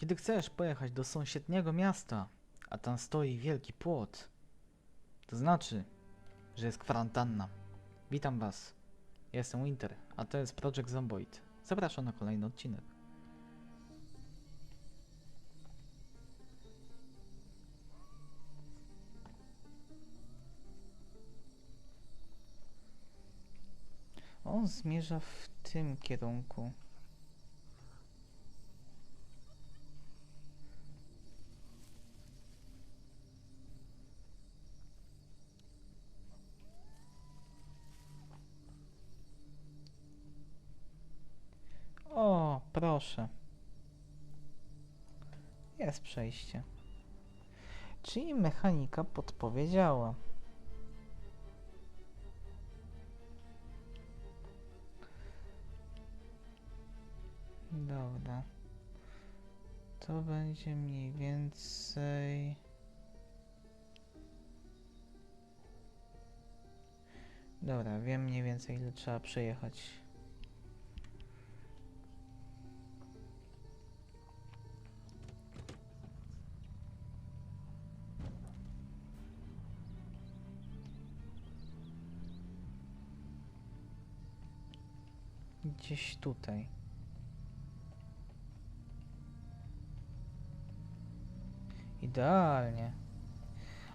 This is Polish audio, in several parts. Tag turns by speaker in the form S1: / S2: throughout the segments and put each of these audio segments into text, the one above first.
S1: Kiedy chcesz pojechać do sąsiedniego miasta, a tam stoi wielki płot, to znaczy, że jest kwarantanna. Witam Was. Jestem Winter, a to jest Project Zomboid. Zapraszam na kolejny odcinek. On zmierza w tym kierunku. Proszę. Jest przejście. Czyli mechanika podpowiedziała. Dobra. To będzie mniej więcej... Dobra, wiem mniej więcej ile trzeba przejechać. Gdzieś tutaj. Idealnie.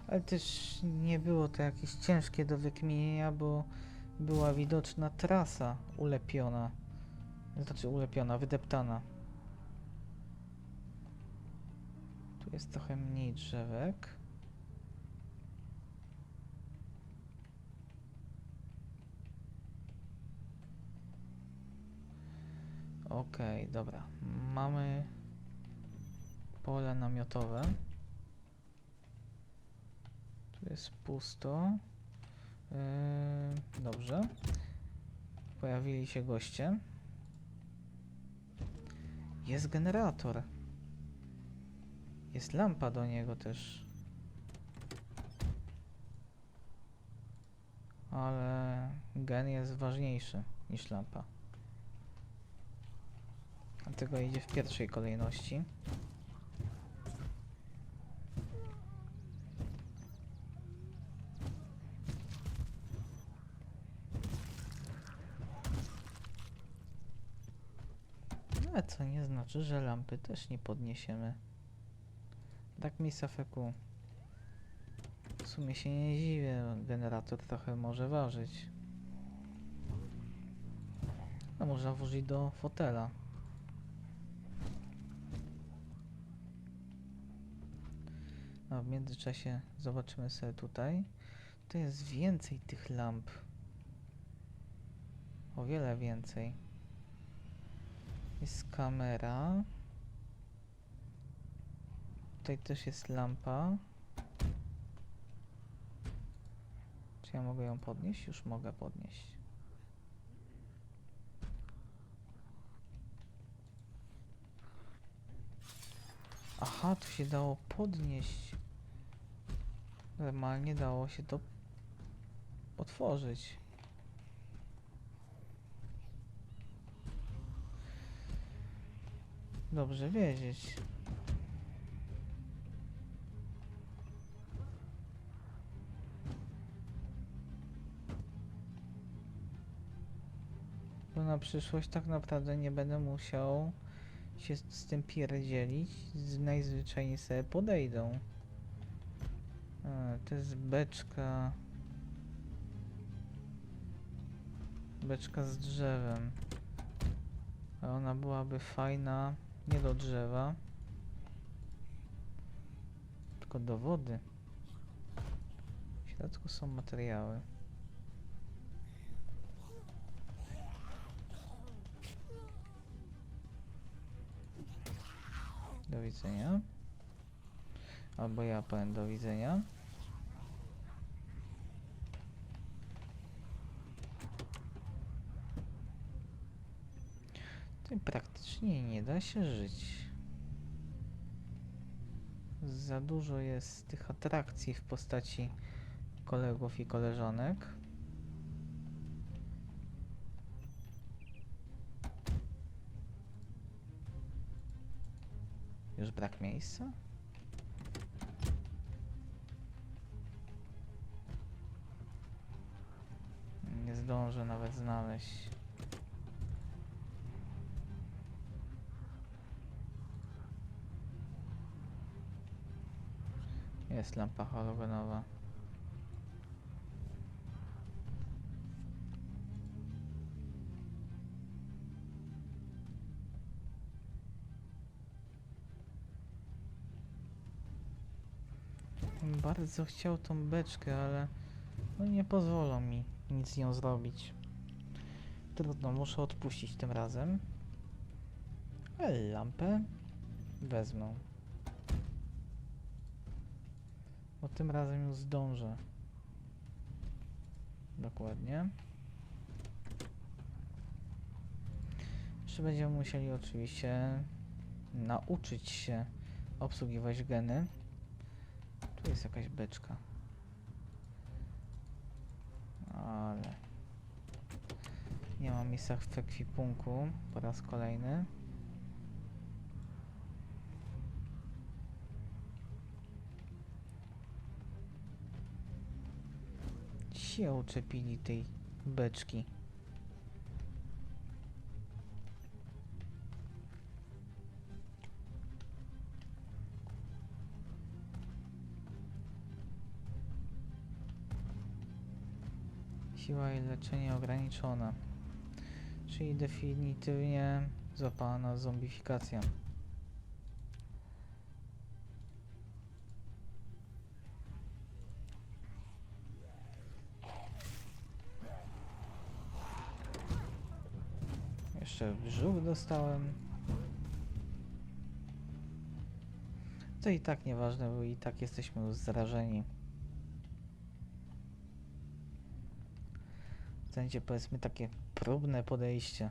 S1: Ale też nie było to jakieś ciężkie do wykminienia, bo była widoczna trasa ulepiona. Znaczy ulepiona, wydeptana. Tu jest trochę mniej drzewek. Okej, dobra. Mamy pole namiotowe. Tu jest pusto. Yy, dobrze. Pojawili się goście. Jest generator. Jest lampa do niego też. Ale gen jest ważniejszy niż lampa. Dlatego idzie w pierwszej kolejności. Ale co nie znaczy, że lampy też nie podniesiemy. Tak mi safeku. W sumie się nie dziwię, generator trochę może ważyć. No można włożyć do fotela. A w międzyczasie zobaczymy sobie tutaj. To jest więcej tych lamp. O wiele więcej. Jest kamera. Tutaj też jest lampa. Czy ja mogę ją podnieść? Już mogę podnieść. Aha, tu się dało podnieść. Normalnie dało się to otworzyć. Dobrze wiedzieć. Bo na przyszłość tak naprawdę nie będę musiał się z, tym pierdzielić. Najzwyczajniej sobie podejdą. A, to jest beczka. Beczka z drzewem. A ona byłaby fajna nie do drzewa, tylko do wody. W środku są materiały. Do widzenia. Albo ja powiem do widzenia. Tym praktycznie nie da się żyć. Za dużo jest tych atrakcji w postaci kolegów i koleżanek. już brak miejsca? Nie zdążę nawet znaleźć. Jest lampa halogenowa. Bardzo chciał tą beczkę, ale no nie pozwolą mi nic z nią zrobić. Trudno, muszę odpuścić tym razem. Ale lampę wezmę. Bo tym razem już zdążę. Dokładnie. Jeszcze będziemy musieli oczywiście nauczyć się obsługiwać geny. Tu jest jakaś beczka. Ale nie mam miejsca w ekwipunku po raz kolejny. Się uczepili tej beczki. Siła i leczenie ograniczone. Czyli definitywnie złapana zombifikacja. Jeszcze brzuch dostałem. To i tak nieważne, bo i tak jesteśmy już zarażeni. To będzie powiedzmy takie próbne podejście.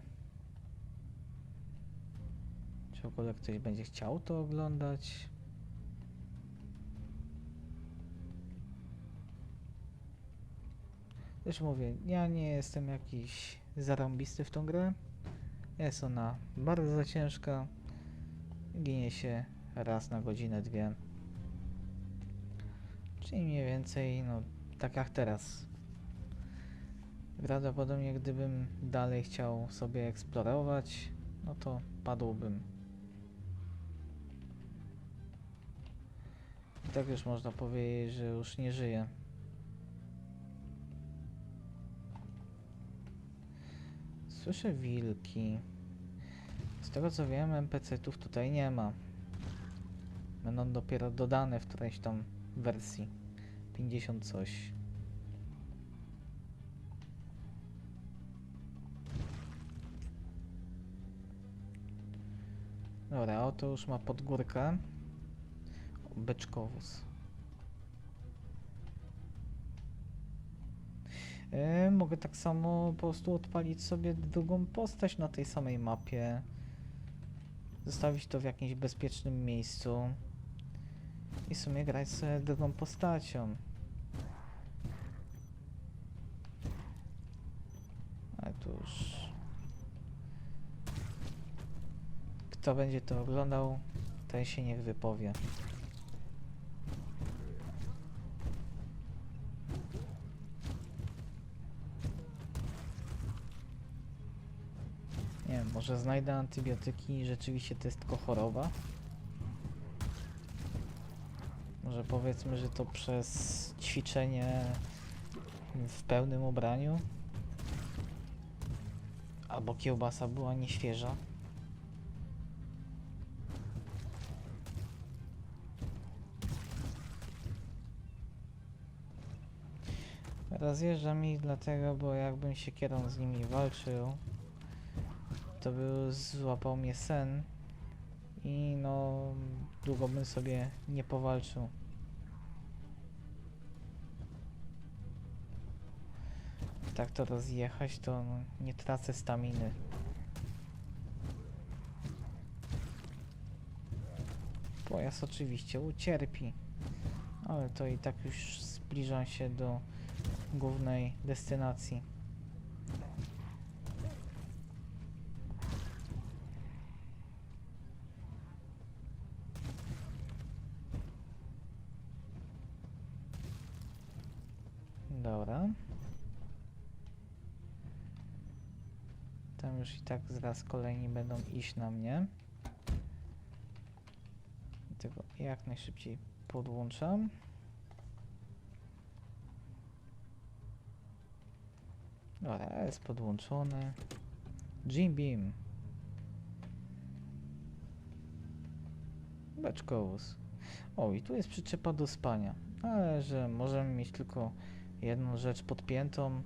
S1: Czy w ogóle ktoś będzie chciał to oglądać? Też mówię, ja nie jestem jakiś zarąbisty w tą grę. Jest ona bardzo ciężka. Ginie się raz na godzinę, dwie. Czyli mniej więcej, no, tak jak teraz. Prawdopodobnie gdybym dalej chciał sobie eksplorować, no to padłbym. I tak już można powiedzieć, że już nie żyję. Słyszę wilki. Z tego co wiem, NPC-ów tutaj nie ma. Będą dopiero dodane w którejś tam wersji. 50 coś. Dobra, oto już ma podgórkę. Beczkowóz. Mogę tak samo po prostu odpalić sobie drugą postać na tej samej mapie. Zostawić to w jakimś bezpiecznym miejscu. I w sumie grać sobie drugą postacią. Ale tu już... Kto będzie to oglądał, ten się niech wypowie. Może znajdę antybiotyki i rzeczywiście to jest tylko choroba? Może powiedzmy, że to przez ćwiczenie w pełnym ubraniu? Albo kiełbasa była nieświeża? Rozjeżdżam ich dlatego, bo jakbym się kierą z nimi walczył, to by złapał mnie sen i no długo bym sobie nie powalczył. Tak to rozjechać, to no, nie tracę staminy. Pojazd oczywiście ucierpi, ale to i tak już zbliżam się do głównej destynacji. Dobra. Tam już i tak zaraz kolejni będą iść na mnie. Dlatego jak najszybciej podłączam. Dobra, jest podłączony. Jim Beam. Beczkowóz. O, i tu jest przyczepa do spania. Ale że możemy mieć tylko jedną rzecz podpiętą,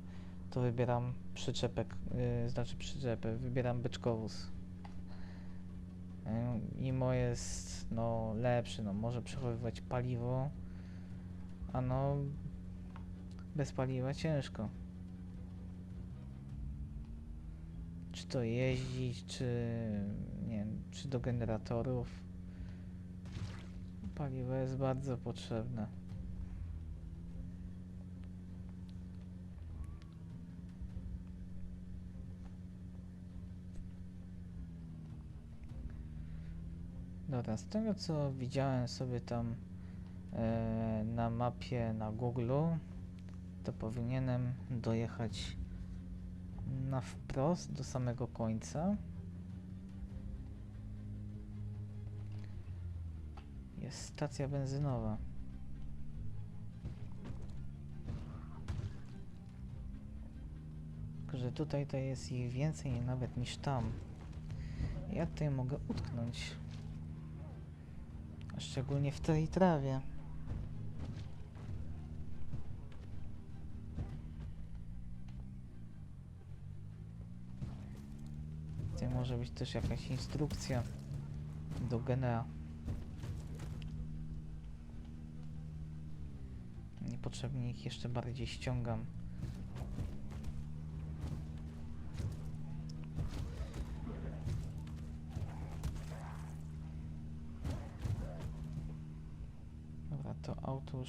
S1: to wybieram przyczepek, yy, znaczy przyczepę, wybieram beczkowóz. Yy, Imo jest no lepszy, no może przechowywać paliwo, a no bez paliwa ciężko. Czy to jeździć, czy nie wiem, czy do generatorów. Paliwo jest bardzo potrzebne. Dobra, z tego co widziałem sobie tam e, na mapie na Google, to powinienem dojechać na wprost do samego końca. Jest stacja benzynowa. Że tutaj to jest ich więcej nawet niż tam. Ja tutaj mogę utknąć. Szczególnie w tej trawie. Tutaj może być też jakaś instrukcja do genera. Niepotrzebnie ich jeszcze bardziej ściągam.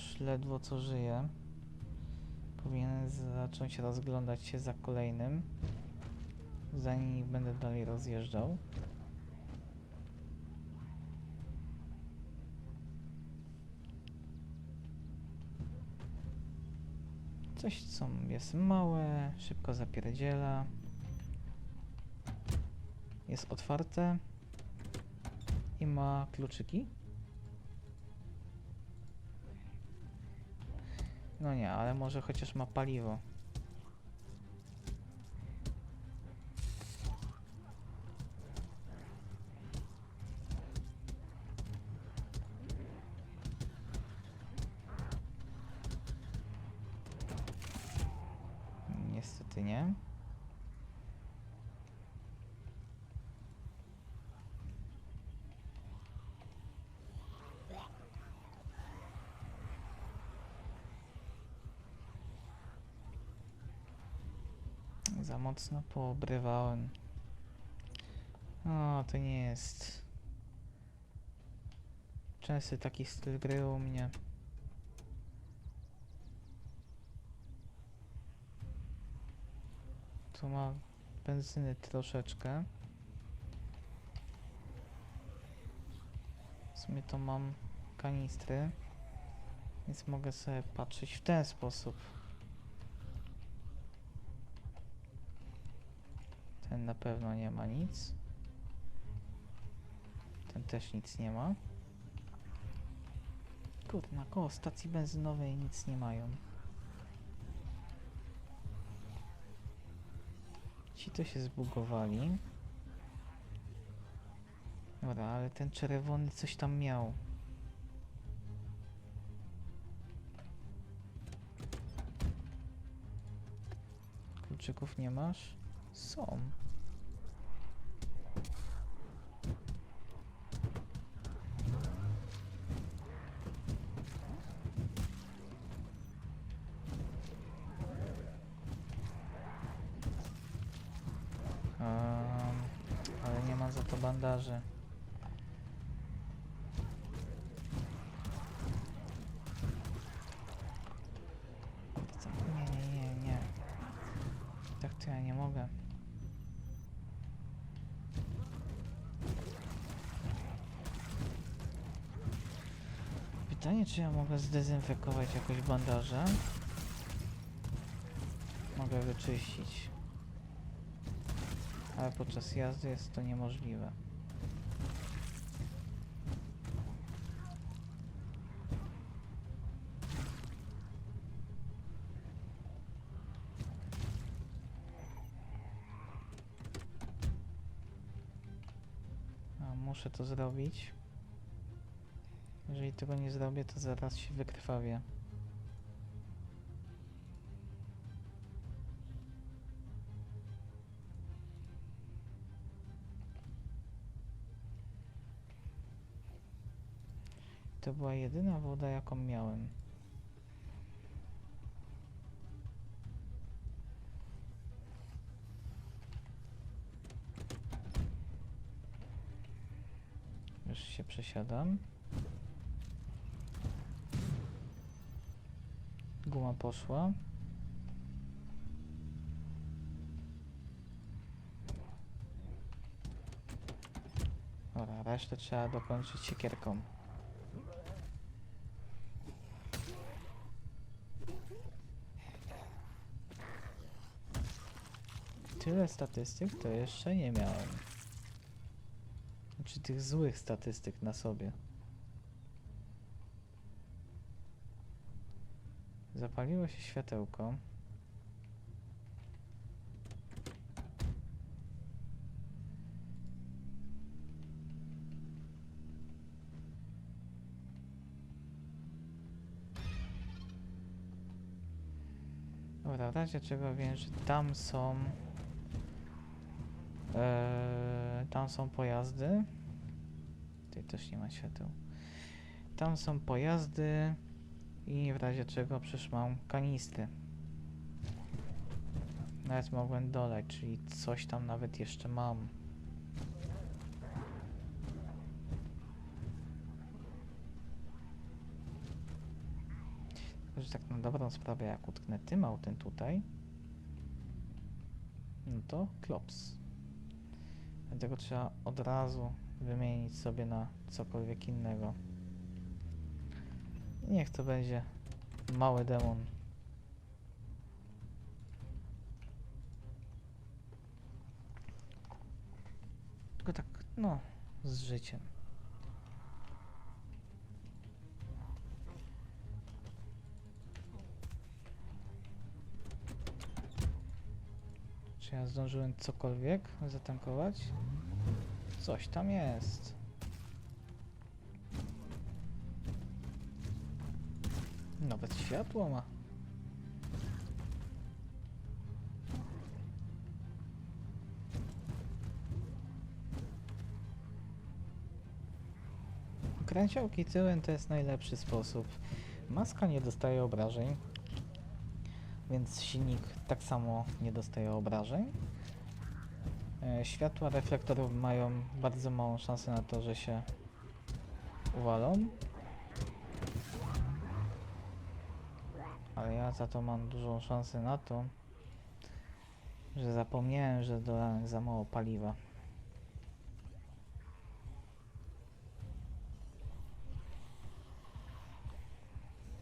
S1: Już ledwo co żyje. Powinien zacząć rozglądać się za kolejnym, zanim będę dalej rozjeżdżał. Coś, co jest małe, szybko zapierdziela. Jest otwarte i ma kluczyki. No nie, ale może chociaż ma paliwo. Niestety nie. Za mocno poobrywałem. O, to nie jest częsty taki styl gry u mnie. Tu ma benzyny troszeczkę. W sumie to mam kanistry, więc mogę sobie patrzeć w ten sposób. Ten na pewno nie ma nic. Ten też nic nie ma. Kurde, na koło stacji benzynowej nic nie mają. Ci to się zbugowali. Dobra, ale ten czerwony coś tam miał. Kluczyków nie masz? Są. Em, ale nie ma za to bandaży. Co? Nie, nie, nie, nie. Tak to ja nie mogę. Pytanie, czy ja mogę zdezynfekować jakoś bandaże? mogę wyczyścić. Ale podczas jazdy jest to niemożliwe. Muszę to zrobić. Jeżeli tego nie zrobię, to zaraz się wykrwawię. To była jedyna woda, jaką miałem. Już się przesiadam. Guma poszła. Dobra, resztę trzeba dokończyć siekierką. Tyle statystyk to jeszcze nie miałem. Znaczy tych złych statystyk na sobie. Zapaliło się światełko. Dobra, w razie czego wiem, że tam są Eee, tam są pojazdy. Tutaj też nie ma świateł. Tam są pojazdy i w razie czego przecież mam kanistry. Nawet mogłem dolać, czyli coś tam nawet jeszcze mam. Tylko, że tak na dobrą sprawę, jak utknę tym autem tutaj, no to klops. Dlatego trzeba od razu wymienić sobie na cokolwiek innego. Niech to będzie mały demon. Tylko tak, no, z życiem. Czy ja zdążyłem cokolwiek zatankować? Coś tam jest. Nawet światło ma. Kręciołki tyłem to jest najlepszy sposób. Maska nie dostaje obrażeń, więc silnik tak samo nie dostaje obrażeń. E, Światła reflektorów mają bardzo małą szansę na to, że się uwalą. Ale ja za to mam dużą szansę na to, że zapomniałem, że dodałem za mało paliwa.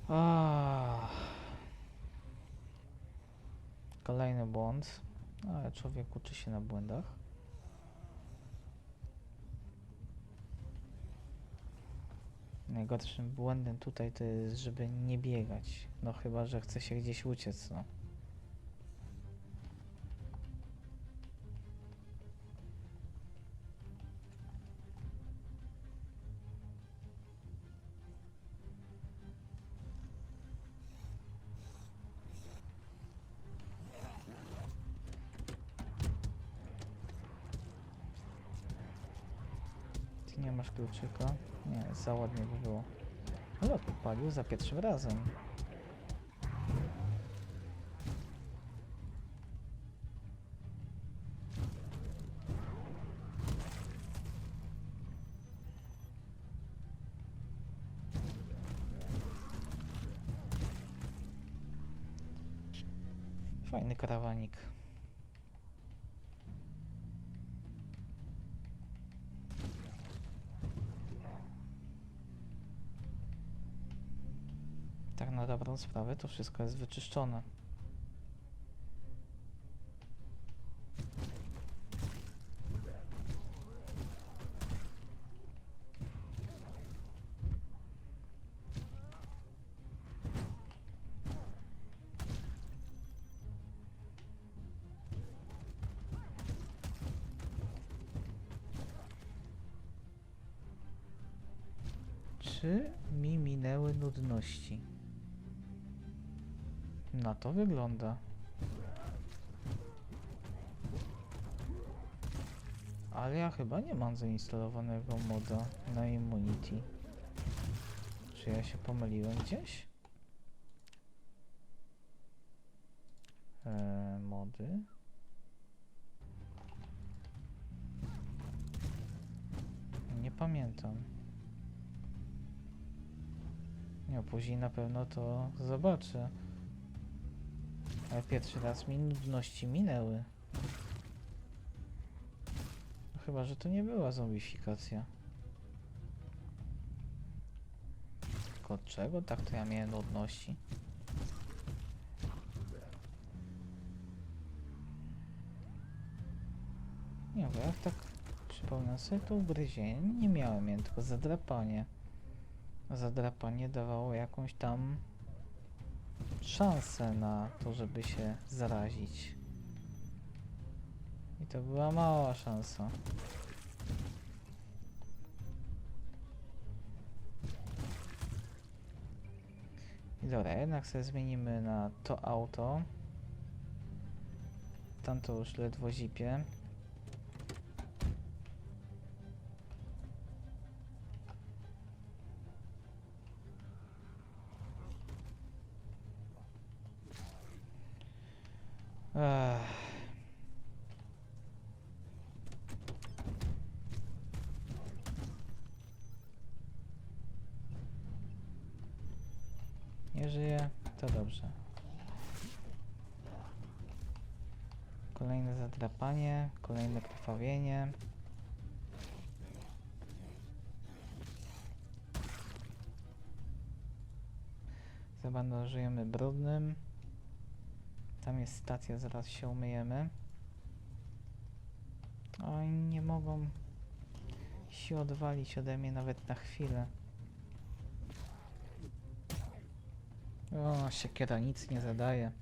S1: Ah. Kolejny błąd. Ale człowiek uczy się na błędach. Najgorszym błędem tutaj to jest, żeby nie biegać. No chyba, że chce się gdzieś uciec, no. Ty nie za ładnie by było. No podpalił za pierwszym razem. Fajny karawanik. Sprawę to wszystko jest wyczyszczone. To wygląda. Ale ja chyba nie mam zainstalowanego moda na Immunity. Czy ja się pomyliłem gdzieś? Eee, mody. Nie pamiętam. Nie, później na pewno to zobaczę. Ale pierwszy raz mi nudności minęły. No chyba, że to nie była zombifikacja. Tylko od czego? Tak to ja miałem nudności. Nie, bo jak tak przypomnę sobie, to ugryzienie nie miałem, miałem tylko zadrapanie. Zadrapanie dawało jakąś tam szansę na to, żeby się zarazić. I to była mała szansa. I dobra, jednak sobie zmienimy na to auto. Tamto już ledwo zipie. Nie żyje, to dobrze. Kolejne zadrapanie, kolejne krwawienie. Zabandażujemy brudnym. Tam jest stacja, zaraz się umyjemy. Oj, nie mogą się odwalić ode mnie nawet na chwilę. O, siekiera nic nie zadaje.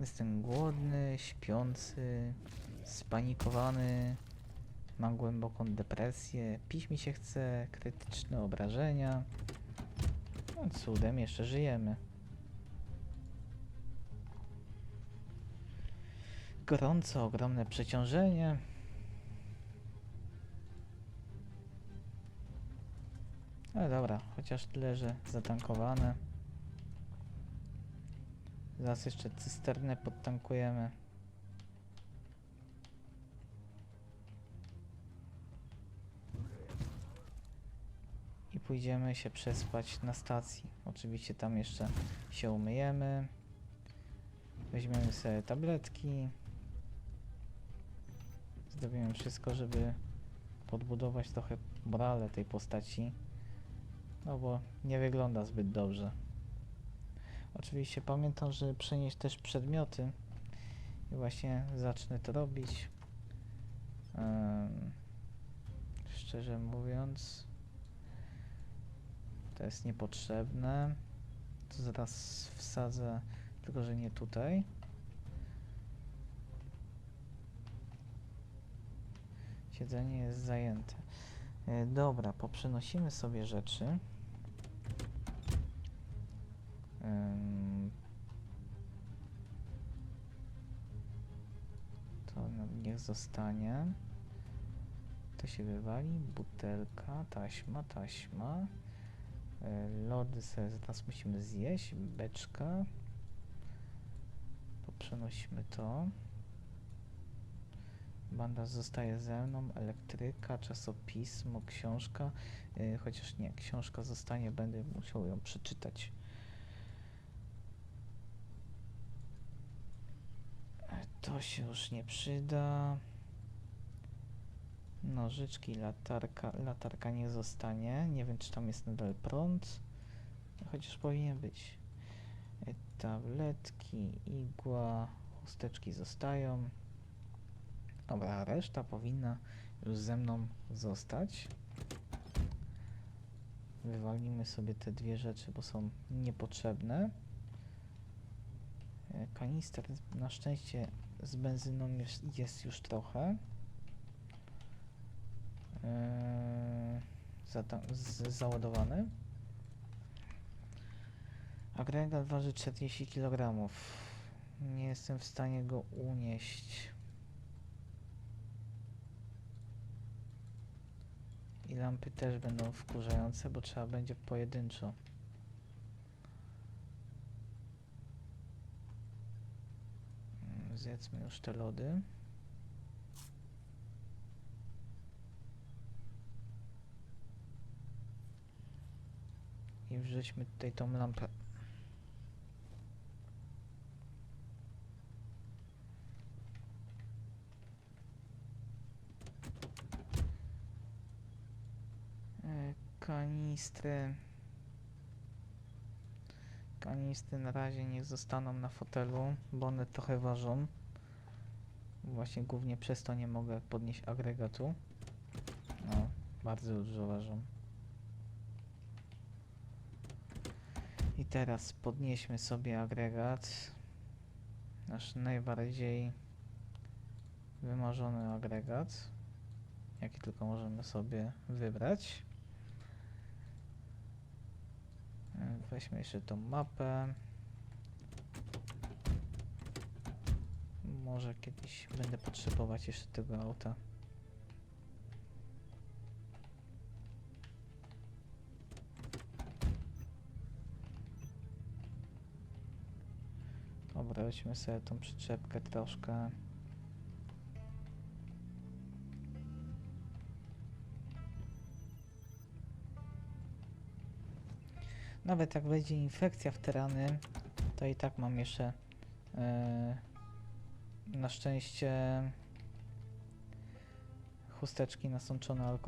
S1: Jestem głodny, śpiący, spanikowany, mam głęboką depresję, pić mi się chce, krytyczne obrażenia. No cudem jeszcze żyjemy. Gorąco, ogromne przeciążenie. Ale dobra, chociaż tyle, że zatankowane. Zaraz jeszcze cysternę podtankujemy. I pójdziemy się przespać na stacji. Oczywiście tam jeszcze się umyjemy. Weźmiemy sobie tabletki. Zrobimy wszystko, żeby podbudować trochę morale tej postaci. No bo nie wygląda zbyt dobrze. Oczywiście pamiętam, że przenieść też przedmioty. I właśnie zacznę to robić. Em, szczerze mówiąc, to jest niepotrzebne. To zaraz wsadzę, tylko że nie tutaj. Siedzenie jest zajęte. E, Dobra, poprzenosimy sobie rzeczy. To niech zostanie. To się wywali. Butelka, taśma, taśma. E, Lody sobie zaraz musimy zjeść. Beczka. Poprzenosimy to. Banda zostaje ze mną, elektryka, czasopismo, książka. Yy, chociaż nie, książka zostanie, będę musiał ją przeczytać. E, To się już nie przyda. Nożyczki, latarka. Latarka nie zostanie. Nie wiem, czy tam jest nadal prąd. Chociaż powinien być. E, Tabletki, igła, chusteczki zostają. Dobra, reszta powinna już ze mną zostać. Wywalimy sobie te dwie rzeczy, bo są niepotrzebne. E, Kanister na szczęście z benzyną jest, jest już trochę. Z- załadowany. Agregat waży 40 kg. Nie jestem w stanie go unieść. Lampy też będą wkurzające, bo trzeba będzie pojedynczo. Mm, Zjedzmy już te lody. I wrzućmy tutaj tą lampę. E, Kanistry. Kanistry na razie niech zostaną na fotelu, bo one trochę ważą. Właśnie głównie przez to nie mogę podnieść agregatu. No, bardzo dużo ważą. I teraz podnieśmy sobie agregat. Nasz najbardziej wymarzony agregat, jaki tylko możemy sobie wybrać. E, Weźmy jeszcze tą mapę. Może kiedyś będę potrzebować jeszcze tego auta. Dobra, sobie tą przyczepkę troszkę. Nawet jak wejdzie infekcja w terany, to i tak mam jeszcze e, na szczęście chusteczki nasączone alkoholem.